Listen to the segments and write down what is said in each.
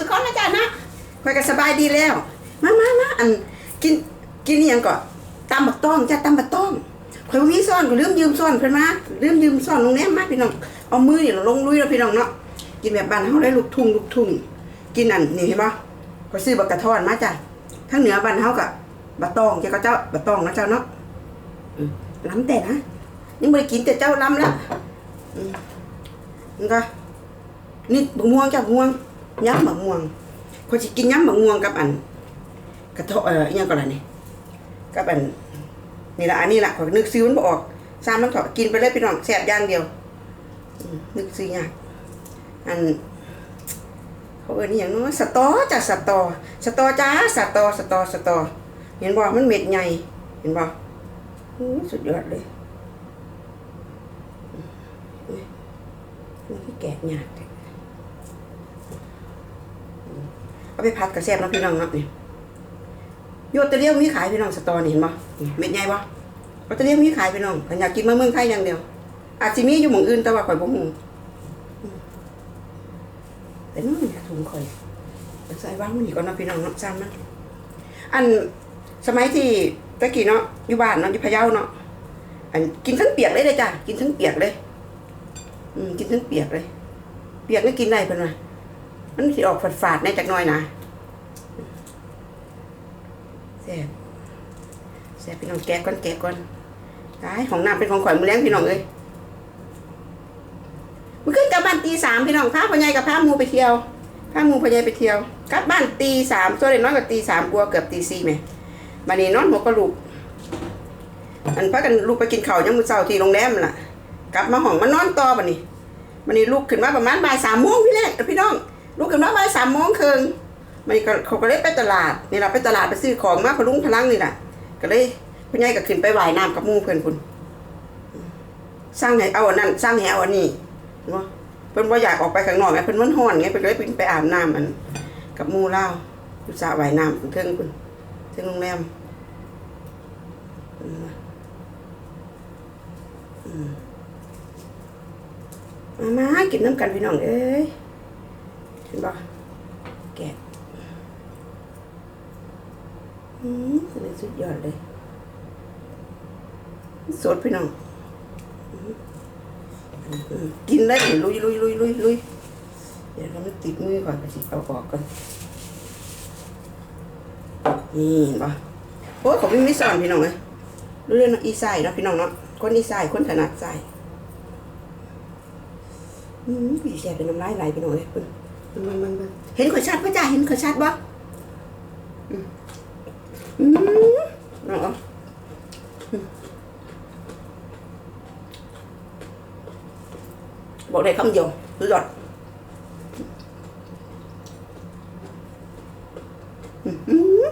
สุขอนนะจ๊ะนะคอยก็สบายดีแล้ว มามามาอันกินกินอหยังก่อนตำบักต้องจ้ะตำบักต้องคอยบ่มีซ่อนก็ลืมยืมซ่อนเพิ่นมาลืมยืมซ่อนลงแนมมาพี่น้องเอามือนี่ลงลุยแล้วพี่น้องเนาะกินแบบบ้านเฮาได้ลูกทุ่งลูกทุ่งกินอันนี่เห็นบ่ขอยซื้อบักกระท้อนมาจ้ะทั้งเหนือบ้านเฮาก็บักตองเจ้าก็เจ้าบักตองนะเจ้าเนาะอืมล้ำแต่นะยังบ่ได้กินแต่เจ้าล้ำละอืมมันก็นี่บักม่วงจ้ะบักม่วง ย้ำบักม่วงขอยสิกินย้ำบักม่วงกับอัน กระทะเอ่อยังก่อนล่ะนี่กับอันนี่ละอันนี้ละขอยนึกซื้อมันบ่ออกซ้ำมันเถาะกินไปเลยพี่น้องแซ่บอย่างเดียวอืมนึกซื้อยากอันเขาเอิ้นอย่างนู้นสตอจ้ะสตอสตอจ้าสตอสตอสตอเห็นบ่มันเม็ดใหญ่เห็นบ่อู้สุดยอดเลยอืมมันที่แกะยากแท้อืมเอา ไปผัดกระแซบเนาะพี่น้องเนาะนี่โยตเตอเรียมีขายพี่น้องสตอนี่เห็นบ่เม็ดใหญ่บ่โยตเตอเรียมีขายพี่น้องอยากกินมาเมืองไทยอย่างเดียว อาจสิมีอยู่หม่องอื่นแต่ว่าข่อยบ่ฮู้อืมแต่นู่นน่ถุงข่อยใส่วางมันนี่ก่อนเนาะพี่น้องเนาะซ้ำนะอันสมัยที่ตะกี้เนาะอยู่บ้านเนาะอยู่พะเยาเนาะอันกินทั้งเปียกเลยเด้จ้ะกินทั้งเปียกเลย อืมกินทั้งเปียกเลย เปียกก็กินได้เพิ่นว่า มันสิออกฝาดๆแน่จักน่อยนะแซ่บแซ่บพี่น้องแกะก่อนแกะก่อนตายของน้ำเป็นของข่อยมือเลี้ยงพี่น้องเอ้ยมันขึ้นกลับบ้านตีสามพี่น้องพาพ่อใหญ่กับพามูไปเที่ยวพามูพ่อใหญ่ไปเที่ยวกลับบ้านตีสามตัวเล็กน้อยกว่าตีสามกลัวเกือบตีสี่ไหมบันนี้นอนหัวก็ลูกอันพักกันลูกไปกินข้าวยังมือเช้าที่โรงแรมล่ะ กลับมาห้องมานอนต่อบันนี้บันนี้ลูกขึ้นมาประมาณบ่ายสามโมงพี่แรกพี่น้อง ลูกขึ้นมาบ่ายสามโมงครึ่งมันก็เขาก็เลยไปตลาดนี่เราไปตลาดไปซื้อของมาพลุงพลังนี่แหละก็เลยพ่อใหญ่ก็ขึ้นไปว่ายน้ำกับมู่เพื่อนคุณสร้างให้เอาอันนั้นสร้างให้เอาอันนี้เนาะเพิ่นว่าอยากออกไปข้างนอกไงเพิ่นมันร้อนไงเพิ่นเลยไปอาบน้ำมัน กับมู่เล่าอยู่สระว่ายน้ำเทิงคุณเทิงโรงแรมมอืมมามากินน้ำกันพี่น้องเอ้ย เห็นบ่แกะอืมเลยสุดยอดเลย สดพี่น้องกินได้เลยลุยลุยลุยลุยลุยเดี๋ยวเราไม่ติดมือก่อนไปสิเอาออกก่อนนี่เห็นปะโอ้ยเขาไม่มีสอนพี่น้องเลยรู้เรื่องอีไซเนาะพี่น้องเนาะคนอีไซคนถนัดไซอืมพี่แช่เป็นน้ำลายไหลพี่น้องเลยเพิ่น เบิ่งเบิ่งเบิ่งเห็นข่อยชัดปะจ้าเห็นขอชัดปะอืมเอาบอกได้คำเดียวสุดยอดอืม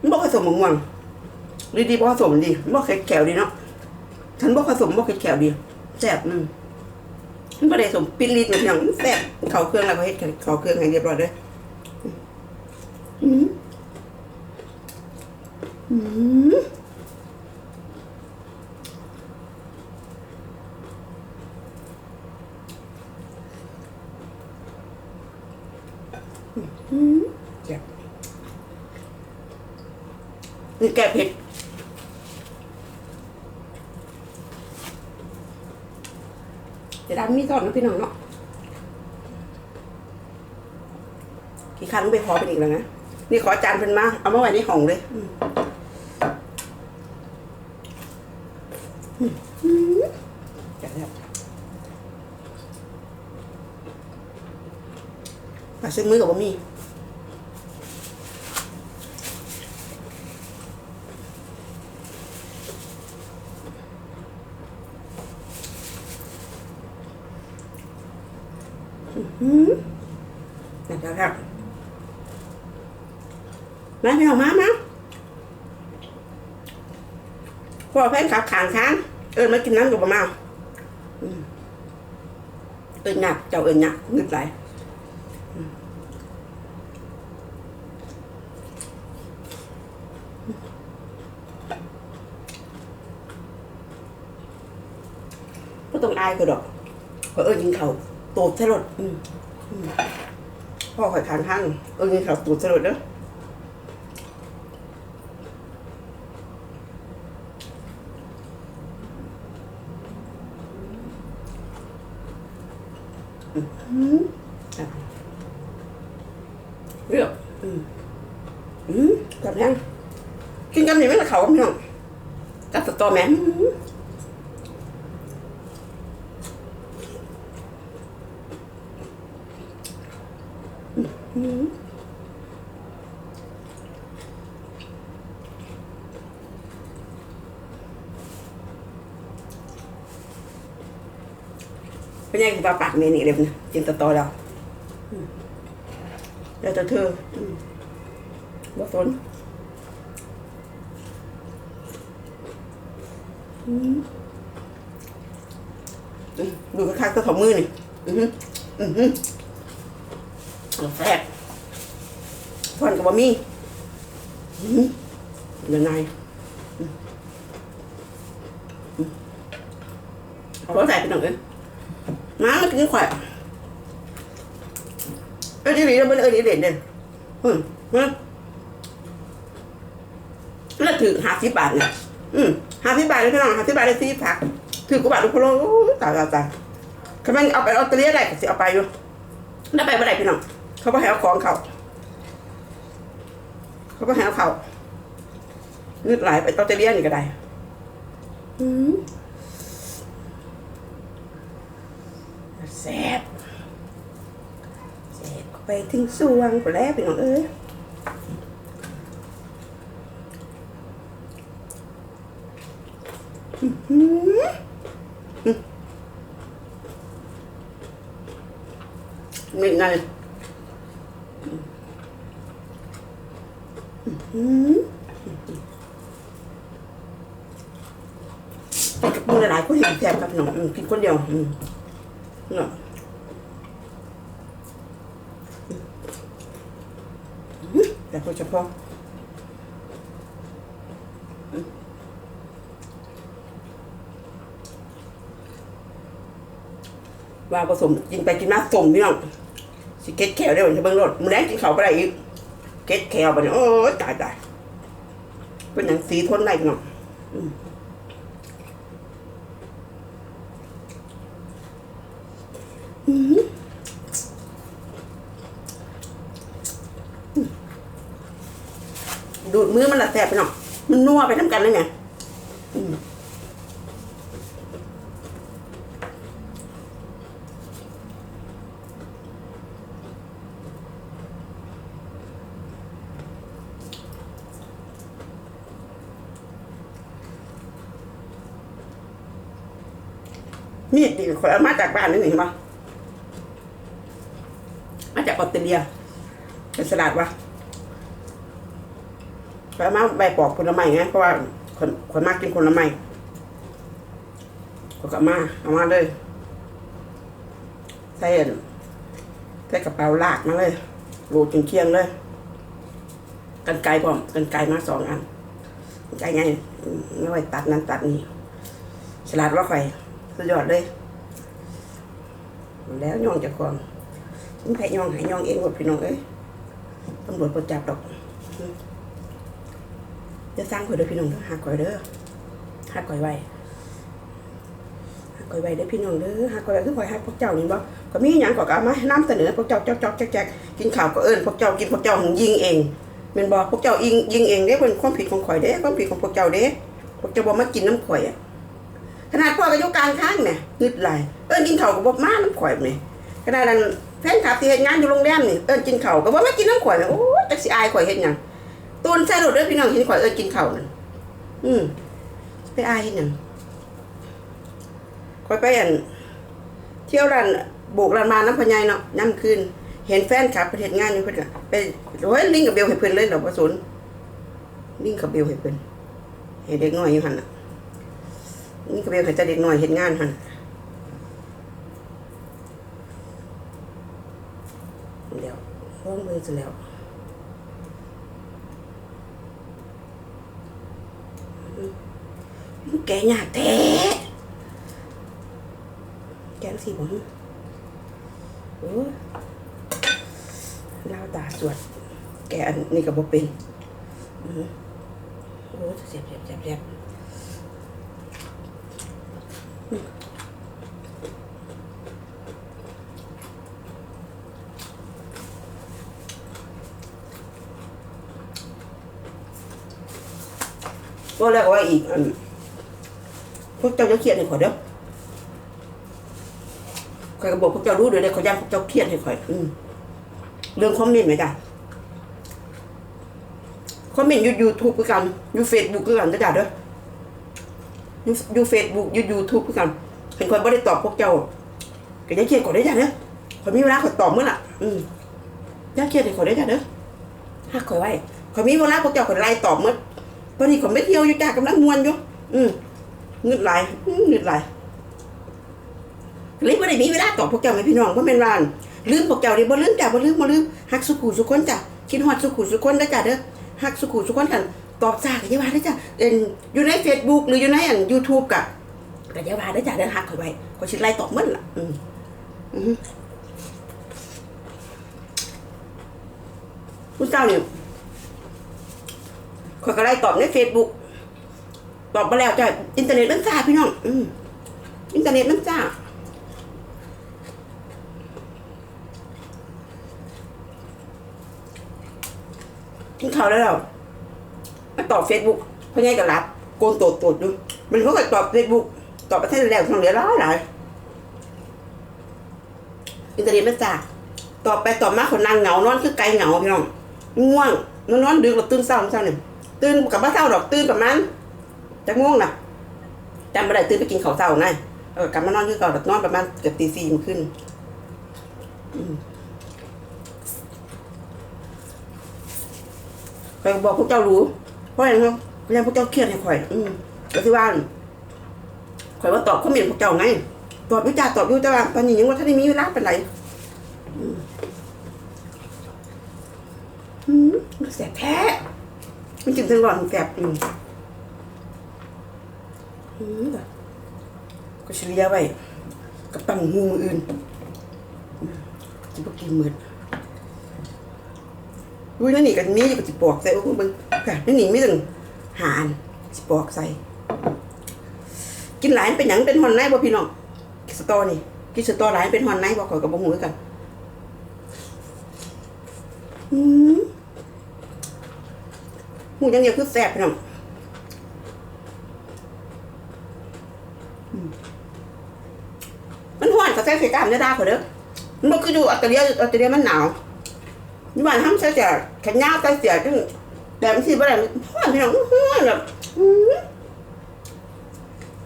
มันบอกผสมมะม่วงดีดีบอกผสมดีบอกแข็งแข็วดีเนาะฉันบอกผสมบอกแข็งแข็วดีแซ่บอืม มันไม่ได้สมปิลิตเหมือนอย่างแซ่บเขาเครื่องแล้วก็เฮ็ดเขาเครื่องให้เรียบร้อยเลยอืมอืมอืมเจ็บนี่แกะเผ็ดจะ ดำมีทอดนะพี่น้องเนาะกี่ครั้งไปขอเป็นอีกแล้วนะ นี่ขอจานเป็นมา เอามาไว้ในห้องเลยอืมอืมจัดแล้วปลาซึ่งมือกับบะหมี่อืมจัดแล้วครับ มาพี่น้องมามาพอแฟนขับขางค้างเอิญมากินน้ำกับมะมาเอิญหนักเจ้าเอิญหนักนึกไหลก็ต้องอายก็ดอกก็เอิญยิงเขาโตดใช่รถพ่อข่อยทานข้างเออนี่เขาตูดสลดเด้ออืมอะ เรียบอืมอืมกับยังกินกันนี่ไม่ละเขาพี่น้องกับสตอแมนเป็นยังไงปลาปากเมนี่เลยนะกินตตอเราอืม เดี๋ยวจะเธอบ่สนดูข้างๆตัวถมมือนี่อือหืออือหือแซ่บทอนกับบะหมี่ยังไงขอือหือยังไงอื ไอ้ที่หนีมันเออเด่นเนี่能不能一点呢？嗯嗯，那ถือห้าสิบบาทเนี่ยห้าสิบบาทเลยพี่น้องห้าสิบบาทเลยสี่ผักถือกว่าบาทุกคนโอ้ตายตายตายเขาไม่เอาไปเอาตะเลียได้ก็สิเอาไปอยู่แล้วไปเมื่อไหร่พี่น้องเขาไม่ให้เอาของเขาเขาก็ให้เอาเขาเงืดไหลไปเอเตะเลียนี่ก็ได้อืมแซ่บ ไปถึงสวงไปแล้วพี่น้องเอ้ยอื้อหืออื้อนี่ไงอื้อหือมึงหลายๆคนเห็นแซ่บครับพี่น้องอืมกินคนเดียวอืมเนาะ แต่โดยเฉพาะว่าผสมกินไปกินมาสมพี่น้องสิเก็ตแขวได้หมดจะเบิ้งรถมึงแรงกินเขาไปได้อีกเก็ตแขวไปเนี่ยโอ้ตายตายเป็นอย่างสีทนได้พี่น้องอืม ดูด มือมันละแสบไปหน่อยมันนัวไปทั้งกันเลยไงอืมนี่ดิขอมาจากบ้านนี่เห็นปะมาจากออสเตรเลียเป็นสลัดวะ ไปมาใบปอกผลไม้ไงเพราะว่าคนคนมากกินผลไม้ก็กลับมาเอามาเลยใส่ใส่กระเป๋าลากมาเลยโหลดจนเคียงเลย กันไกลพร้อมกันไกลมาสองอันกันไกลไงไม่ไหวตัดนั้นตัดนี้ฉลาดว่าใครสุดยอดเลย แล้วย่องจากความฉันแพ้ย่องหายย่องเองหมดพี่น้องเอ้ยตำรวจประจับดอก จะสร้างข่อยเด้อพี่น้องเด้อหาข่อยเด้อหาข่อยไว้หาข่อยไว้เด้อพี่น้องเด้อหาข่อยไว้คือข่อยหาพวกเจ้านี่บ่ก็มีหยังก็เอามาให้นำเสนอพวกเจ้าจอกๆแจ๊กๆกินข้าวก็เอิ้นพวกเจ้ากินพวกเจ้าหึงยิงเองแม่นบ่พวกเจ้ายิงยิงเองเด้เป็นความผิดของข่อยเด้ความผิดของพวกเจ้าเด้พวกเจ้าบ่มากินน้ำข่อยอะขนาดพ่อก็อยู่กลางทางเนี่ยงึดหลายเอิ้นกินข้าวก็บ่มาน้ำข่อยแม่ขนาดนั้นแฟนคลับที่เฮ็ดงานอยู่โรงแรมนี่เอิ้นกินข้าวก็บ่มากินน้ำข่อยโอ้จักสิอายข่อยเฮ็ดหยัง ตูนใส่รถด้อพี่น้องเห็นข่อยเอิ้นกินข้าวนั่นอืมไปอายเฮ็ดหยังข่อยไปอันเที่ยวร้านโบกร้านมาน้ำพญายเนาะย่ำคืนเห็นแฟนคลับประเทศงานอยู่เพิ่นก็ไปโอ้ยลิงกับเบลให้เพิ่อนเลยเหรอบ่สนลิงกับเบลให้เพิ่อนให้เด็กน้อยอยู่หันน่ะลิงกับเบลให้แต่เด็กน้อยเฮ็ดงานหันเดี๋ยวฟ้องเบิ่งซะแล้ว แกยากแท้แกงสีผมโอ้ยเล่าตาสวด แกอันนี้ก็บ่เป็นอือโอ้เจ็บเจ็บเจ็บเจ็บก็แล้วก็ว่าอีกอัน พวกเจ้าจะเครียดให้ข่อยเด้อข่อยก็บอกพวกเจ้ารู้เดี๋ยวได้ข่อยย่านพวกเจ้าเครียดให้ข่อยอืมเรื่องคอมเมนต์ไหมจ้ะคอมเมนต์ยูยูทูบคือกันยูเฟซบุ๊กคือกันจ้ะเด้อยูยูเฟซบุ๊กยูยูทูบคือกันเป็นคนบ่ได้ตอบพวกเจ้าก็อย่เครียดก่อนได้จ้ะเด้อคนมีเวลาข่อยตอบเมื้อน่ะ อืมย่าเครียดให้ข่อยได้จ้ะเด้อฮักข่อยไว้ข่อยมีเวลาพวกเจ้าข่อยไล่ตอบเมื้อตอนนี้ข่อยไม่เที่ยวอยู่จ้ะกำลังมวนอยู่อืม เงึดไหลเงึดไหลายเลยบ่ได้มีเวลาตอบพวกเจ้าไหมพี่น้องบ่แม่นว่านลืมพวกเจ้าดิบ่ลืมจ้ะบ่ลืมบ่ลืมฮักสุขุสุคนจ้ะคิดฮอดสุขุสุคนเด้อจ้ะเด้อหักสุขุสุขคนกันตอบจากยาวาได้จ้ะเอ็นอยู่ใน Facebook หรืออยู่ในอัน YouTube กะกับยาวาได้จ้ะเดินหักเข่อยไว้ก็ชิดไล่ตอบมันล่ะอืมอืมคุณเจ้าเนี่ยข่อยก็ไล่ตอบใน Facebook ตอบมาแล้วจ้ะอินเทอร์เน็ตมันจ้าพี่น้องอืมอินเทอร์เน็ตมันจ้ากินข้าวได้แล้วมาตอบเฟซบุ๊กเพราะไงก็รับโกนโตดโตดดูมันก็ตอบเฟซบุ๊กตอบประเทศแล้วทางเหลือร้อยหลายอินเทอร์เน็ตมันจ้าตอบไปตอบมาคนนางเหงานอนคือไก่เหงาพี่น้องง่วงนอนนอนดึกแล้วตื่นเศร้าเช้าเนี่ยตื่นกับบ้าเศร้าดอกตื่นประมาณ จะง่วงนะจำไม่ได้ตื่นไปกินข้าวเช้าไงเออกลับมานอนคือเก่าแต่นอนประมาณเกือบตีสี่มันขึ้นข่อยบอกพวกเจ้ารู้เพราะอย่างนั้นพยายามพวกเจ้าเครียดให้ข่อย อืมก็ที่ว่าข่อยว่าตอบคอมเมนพวกเจ้าไงตอบวิจารตอบอยู่แต่ว่าตอนนี้ยังว่าท่านได้มีเวลาเป็นไรอืมแสบแท้มันจึงถึงร้อนแสบอืมอืม ก็เฉลี่ยไว้กับตั้งหูมืออื่นจะบ่กินมืดอุ้ยนั่นนี่กันมีก็สิปอกใส่อุ้ยมึงค่ะนั่นนี่ไมีถึงหานสิปอกใส่ กินหลายมันเป็นหยังเป็นหอนในบ่พี่น้องกินสตอนี่กินสตอหลายมันเป็นหอนในบ่ข่อยกับบ่ฮู้คือกันหูยังเดียวคือแซ่บพี่น้องอืมมันฮ้อนก็ใส่ใส่กามเนื้อดาขอเด้อมันบ่คืออยู่ออสเตรเลียออสเตรเลียมันหนาวนี่มันทำเสียแต่แขนยาวแต่เสียจังแต่บางทีบ่ได้ห้อนพี่น้องห้อนแบบ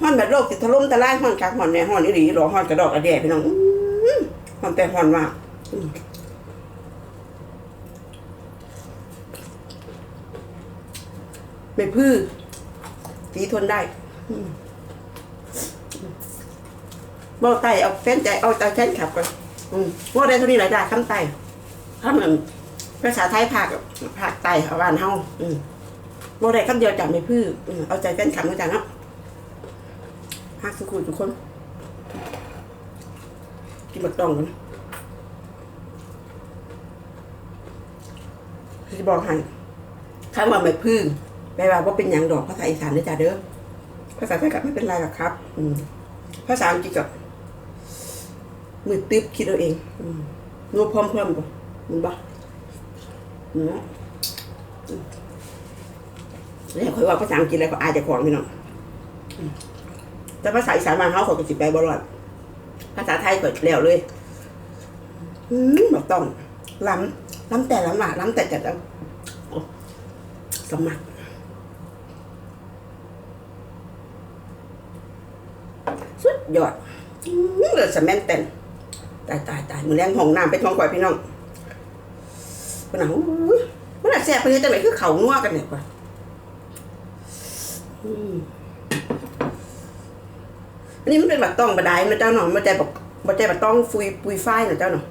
ห้อนแบบโลกติดถล่มตะไลห้อนคักห้อนแน่ห้อนอีหลีหรอห้อนกระดอกกระแดะพี่น้องห้อนแต่ห้อนมากไม่พื้อสีทนได้ อื้ อบอกไตเอาแฟนใจเอาใจแฟนขับก่อนอืมว่าได้เท่านี้หลายด่าคำไตถ้ามันภาษาไทยภาคภาคใต้เอาบ้านเฮาอืมบ่ได้คำเดียวจำไม่พื้ออืมเอาใจแฟนคลับมือนกันเนาะฮักสุขุทุกคน กินบักตองกันจะบอกให้คำว่าไม่พื้อแปลว่าบ่าเป็นหยังดอกภาษาอีสานเด้อจ้าเด้อภาษาไทยกับไม่เป็นไรหรอกครับ อืมภาษาอังกฤษกับ มือตึ๊บคิดเอาเองนัวพร้อมเพิ่มก่อนมึงบ่เนาะอืมแล้วคอยว่าภาษาอังกฤษแล้วก็อายเจะของพี่น้องแต่ภาษาอีสานมาเฮาเขาก็สิไปบ่รอดภาษาไทยก็แล้วเลยอืมบ่ต้องล้ำล้ำแต่ล้ำอะล้ำแต่จะโอ้สมัครสุดยอดอืมเลยสแมนเต็น ตายตายตายมือแรงห้องน้ำไปท้องก่อยพี่น้องปนเอาวมันอาจแสบไปเลยจังไหนคือเขานัวกันเนี่ยกว่าอันนี้มันเป็นบักต้องบันไดนะเจ้าหน่อมันใจบักบัใจบักต้องฟุยปุยฝ้ายนะเจ้าหน่อ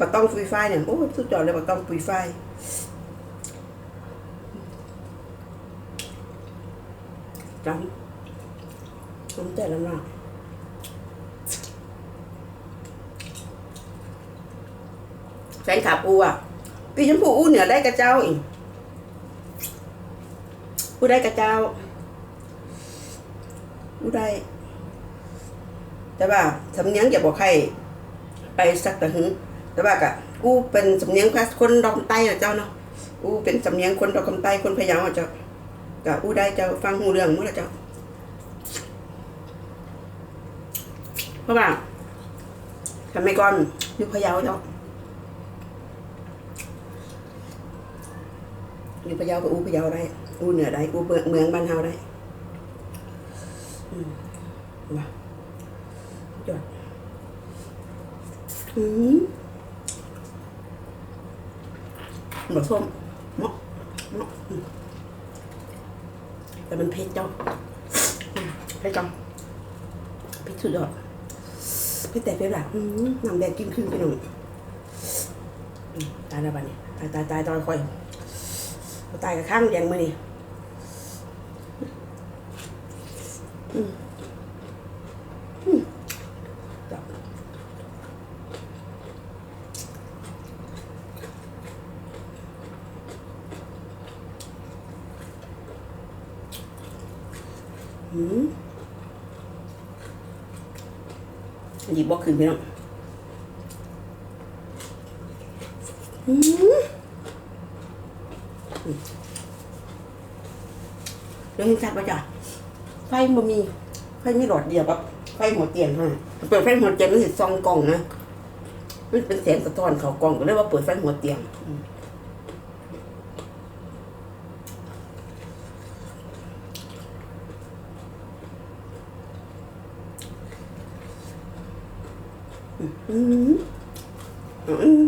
บักต้องฟุยฝ้ายเนี่ยโอ้ยสุดยอดเลยบักต้องปุยฝ้ายจำจำใจแล้วนะ แฟนคลับกูอะปีชมพูอู้เหนือได้กระเจ้าอีกอู้ได้กระเจ้าอู้ได้ แต่ว่าสำเนียงอย่าบอกใครไปสักแต่หึงแต่ว่ากะกูเป็นสำเนียงคนดอกคำใต้อะเจ้าเนาะกูเป็นสำเนียงคนดอกคำใต้คนพะเยาอะเจ้ากะอู้ได้เจ้าฟังหูเรื่องมั้งละเจ้าเพราะว่าสมัยก่อนอยู่พะเยาเจ้า อยู่พะเยาก็อู้พะเยาได้ อู้เหนือได้ อู้เมืองเมืองบ้านเฮาได้มว่ายอดอืมหมดส้มเนาะเนาะแต่มันเผ็ดจ้าอืมเผ็ดจังเผ็ดสุดยอดพี่แต่เป็นแบบน้ำแดงกินขึ้นไปหน่อยตายแล้วบ้านี้ตายตายตายตายคอย เอาตายกับข้างแดงมือนี่อืมหยิบบอกขึ้นไปน้องอืม เห็นชัดป่ะจ๊ะไฟมันมีไฟมีหลอดเดียวกับไฟหัวเตียงฮะเปิดไฟหัวเตียงมันสิซองกล่องนะมันเป็นแสงสะท้อนเขากล่องก็เรียกว่าเปิดไฟหัวเตียงอืมอืมอืม